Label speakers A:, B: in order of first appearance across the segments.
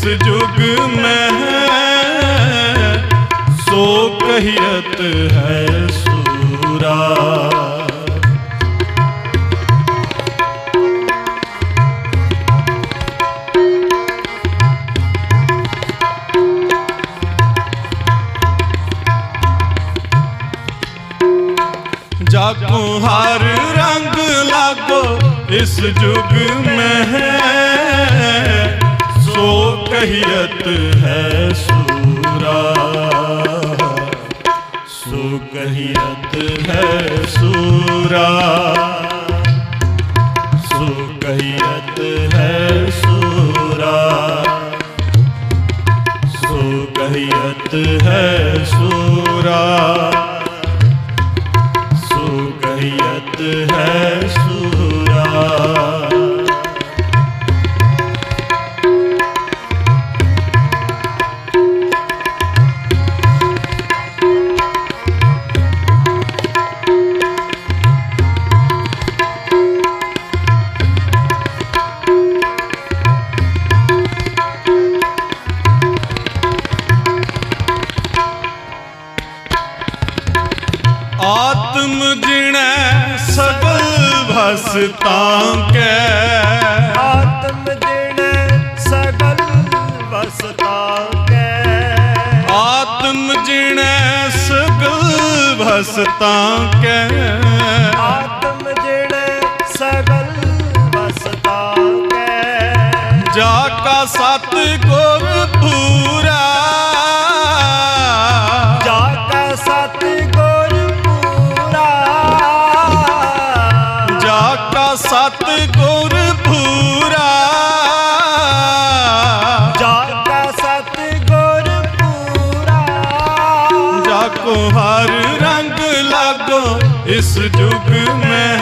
A: ਇਸ ਜੁਗ ਮੈਂ ਸੋ ਕਹੀਤ ਹੈ ਸੂਰਾ। ਜਾਗੋ ਹਰ ਰੰਗ ਲਾਗੋ ਇਸ ਜੁਗ ਹੈ ਸੂਰਾ। ਆਤਮ ਜਿਣੈ ਸਗਲ ਭਸ ਤਾਂ ਕੈ।
B: ਆਤਮ ਜਿਣ ਸਗਲ ਵਸਤਾ ਕੈ।
A: ਆਤਮ ਜਿਣੈ ਸਗਲ ਭਸ ਤਾਂ ਕੈ।
B: ਆਤਮ ਜਿਣ ਸਗਲ ਵਸਤਾ ਕੈ।
A: ਜਾ ਕਾ ਸਤ ਹਰ ਰੰਗ ਲਾਗੋ, ਇਸ ਜੁਗ ਮੈਂ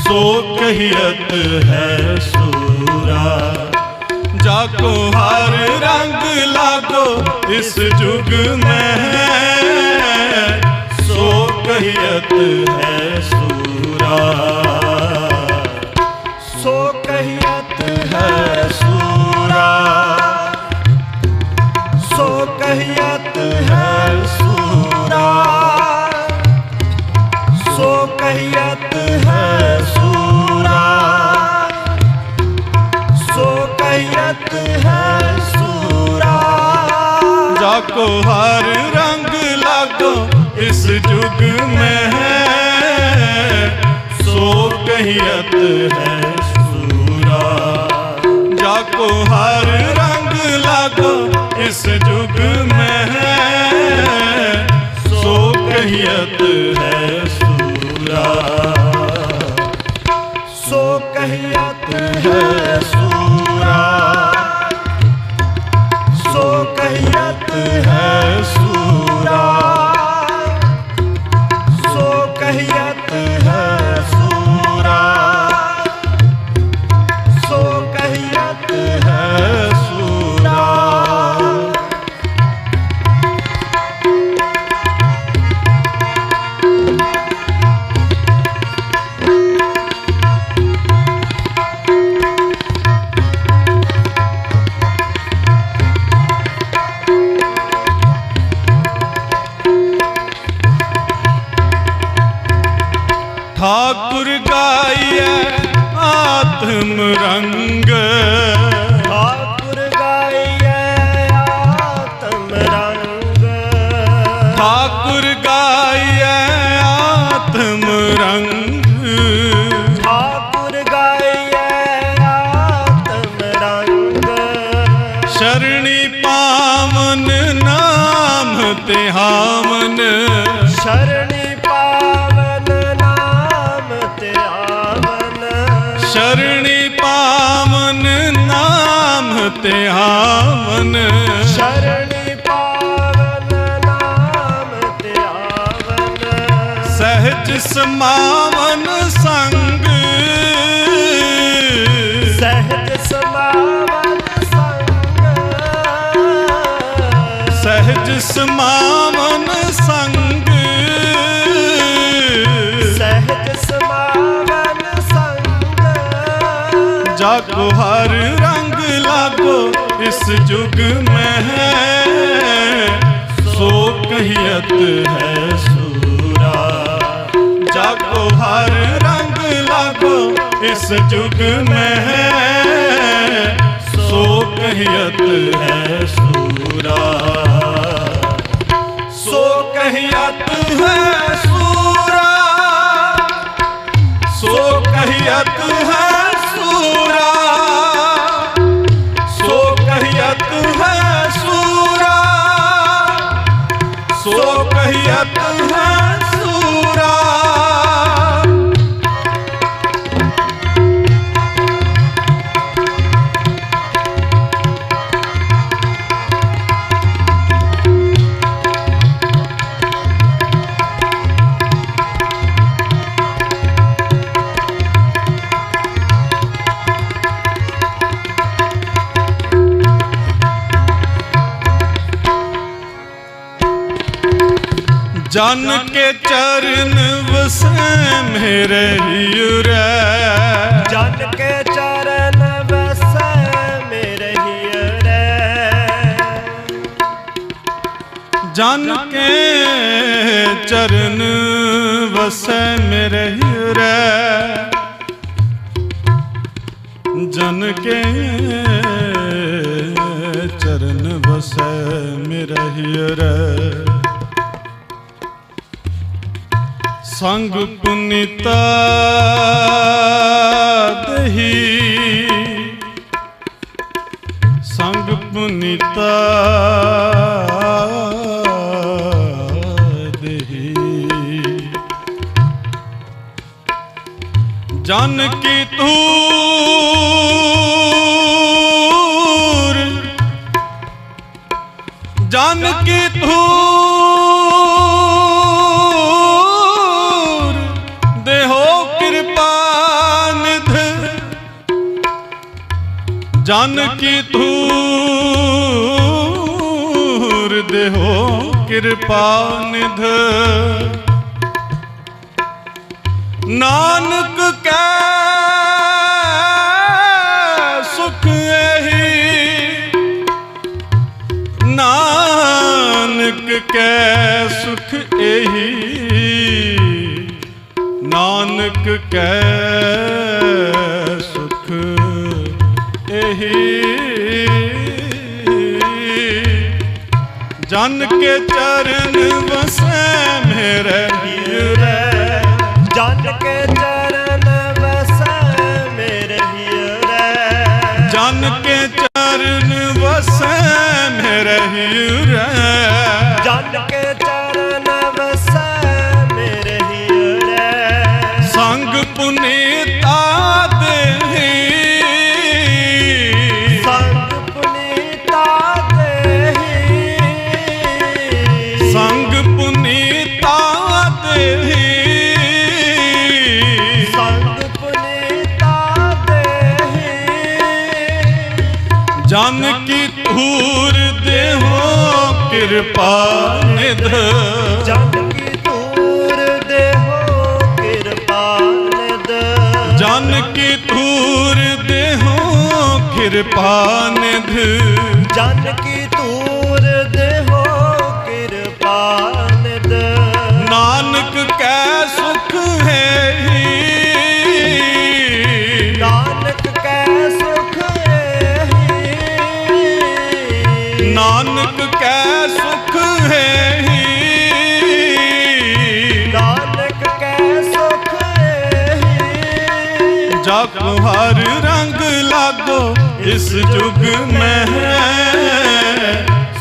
A: ਸੋ ਕਹੀਤ ਹੈ ਸੂਰਾ। ਜਾ ਕੋ ਹਰ ਰੰਗ ਲਾਗੋ, ਇਸ ਜੁਗ ਮੈਂ ਸੋ ਕਹੀਤ ਹੈ ਸੂਰਾ।
B: ਸੋ
A: ਹੈ ਸੂਰਾ। ਜਾ ਕੋ ਹਰ ਰੰਗ ਲਾਗੋ, ਇਸ ਜੁਗ ਮੈਂ ਸੋ ਕਹੀਅਤ ਹੈ ਸੂਰਾ। ਸੋ ਕਹੀਅਤ ਹੈ ਸੂਰਾ।
B: ਸੋ ਕਹੀਅਤ
A: ਹੈ ਠਾਕੁਰ ਗਾਈਐ ਆਤਮ ਰੰਗ
B: ਠਾਕੁਰ ਗਾਈਐ ਆਤਮ ਰੰਗ
A: ਸ਼ਰਣੀ ਪਾਵਨ ਨਾਮ ਤੇ ਹਾਮ ਪਾਵਨ
B: ਸ਼ਰਣੀ ਪਾਵਨ ਨਾਮ ਤੇ ਆਵਨ
A: ਸ਼ਰਣੀ ਪਾਵਨ ਨਾਮ ਤੇ ਆਵਨ
B: ਸ਼ਰਣੀ
A: ਸਮਾਵਨ ਸੰਗ।
B: ਸਹਿਜ ਸਮਾਵਨ ਸੰਗ।
A: ਸਹਿਜ ਸਮਾਵਨ ਸੰਗ।
B: ਸਹਿਜ ਸਮਾਵਨ ਸੰਗ।
A: ਹਰ ਰੰਗ ਲਾਗੋ ਇਸ ਜੁਗ ਮੈਂ ਸੋ ਕਹੀਅਤ ਹੈ ਜਾ ਹਰ ਰੰਗ ਲਾਗੋ ਇਸ ਜੁਗ ਮੈਂ ਸੋ ਕਹੀਅਤ ਹੈ। ਜਨ ਕੇ ਚਰਨ ਵਸੈ ਮੇਰੇ ਹੀਰੇ।
B: ਜਨ ਕੇ ਚਰਨ ਵਸੈ ਮੇਰੇ ਹੀਰੇ।
A: ਜਨ ਕੇ ਚਰਨ ਵਸੈ ਮੇਰੇ ਹੀਰੇ। ਜਨ ਕੇ ਚਰਨ ਵਸੈ ਮੇਰੇ ਹੀਰੇ। ਸੰਗ ਪੁਨੀਤਾ ਦਹੀ ਸੰਗ ਪੁਨੀਤਾ ਦੇਹੀ ਜਨ ਕੀ ਤੂਰ ਜਨ ਕੀ ਤੂਰ ਜਨ ਕੀ ਧੂਰ ਦੇਹੋ ਕਿਰਪਾ ਨਿਧ। ਨਾਨਕ ਕੈ ਸੁਖ ਇਹੀ ਨਾਨਕ ਕੈ ਸੁਖ ਇਹੀ ਨਾਨਕ ਕੈ ਇਹੀ ਜਨ ਕੇ ਚਰਨ ਵਸੈ ਮੇਰੇ ਹੀਰੇ।
B: ਜਨ ਕੇ ਚਰਨ ਵਸੈ ਮੇਰੇ ਹੀਰੇ।
A: ਜਨ ਕੇ ਚਰਨ ਵਸੈ ਮੇਰੇ ਹੀਰੇ।
B: ਜਨ ਕੇ
A: ਜਨ ਕੀ ਧੂਰ ਦੇਹੋ ਕਿਰਪਾ ਨਿਧ।
B: ਜਨ ਕੀ ਤੂਰ ਦੇਹੋ ਕਿਰਪਾ ਨਿਦ
A: ਜਨ ਕੀ ਧੂਰ ਦੇਹੋ ਕਿਰਪਾ ਨਿਧ।
B: ਜਨ ਹਰ ਰੰਗ ਲਾਗੋ, ਇਸ ਜੁਗ
A: ਮੈਂ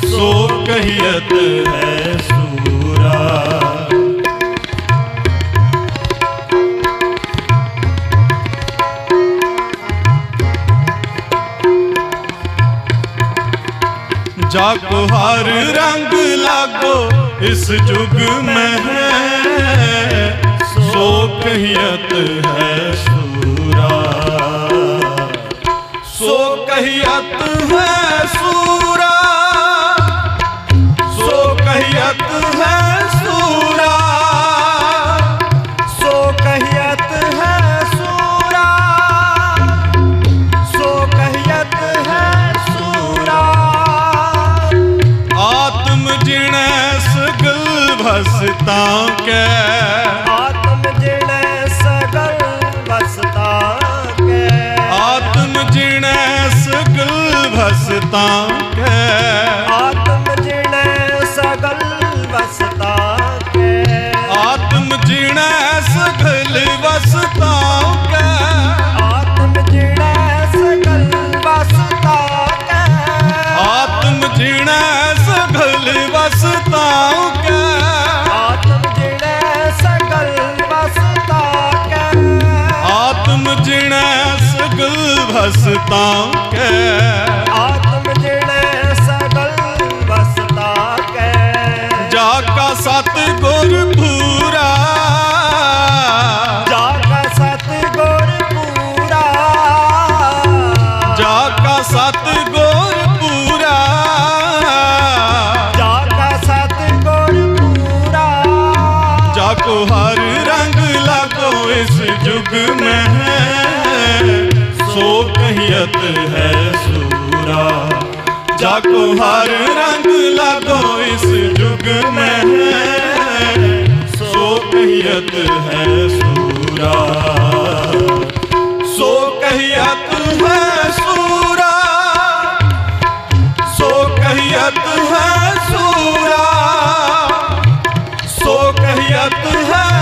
A: ਸੋ ਕਹੀਤ ਹੈ
B: ਸੂਰਾ।
A: ਜਾਗ, ਹਰ ਰੰਗ ਲਾਗੋ, ਇਸ ਜੁਗ ਮੈਂ ਸੋ ਕਹੀਤ ਹੈ ਸੂਰਾ। कहियत है सूरा सो कहियत है सूरा सो कहियत है सूरा सो कहियत है सूरा आत्म जिण सगल भसता कै ਵਸਤਾ ਕੈ
B: ਆਤਮ ਜਿਣੈ ਸਗਲ ਵਸਤਾ ਕੈ। ਆਤਮ ਜਿਣੈ ਸਗਲ ਵਸਤਾ ਕੈ। ਆਤਮ ਜਿਣੈ ਸਗਲ ਵਸਤਾ ਕੈ। ਆਤਮ ਜਿਣੈ ਸਗਲ ਵਸਤਾ ਕੈ। ਆਤਮ ਜਿਣੈ ਸਗਲ ਵਸਤਾ
A: ਆਤਮ ਜਿਣੈ
B: ਸਗਲ ਵਸਤਾ ਸਤ ਗੁਰ ਪੂਰਾ। ਜਾ ਕਾ ਸਤ ਪੂਰਾ। ਜਾ ਪੂਰਾ।
A: ਜਾ ਹਰ ਰੰਗ ਲਾਗੋ ਇਸ ਜੁਗ ਹੈ ਸੂਰਾ। ਜਾ ਹਰ ਰੰਗ ਲਾਗੋ ਇਸ ਮੈਂ ਸੋ ਕਹੀਅਤ ਹੈ ਸੂਰਾ ਸੋ ਕਹੀਅਤ ਹੈ ਸੂਰਾ ਸੋ ਕਹੀਅਤ ਹੈ ਸੂਰਾ ਸੋ ਕਹੀਅਤ ਹੈ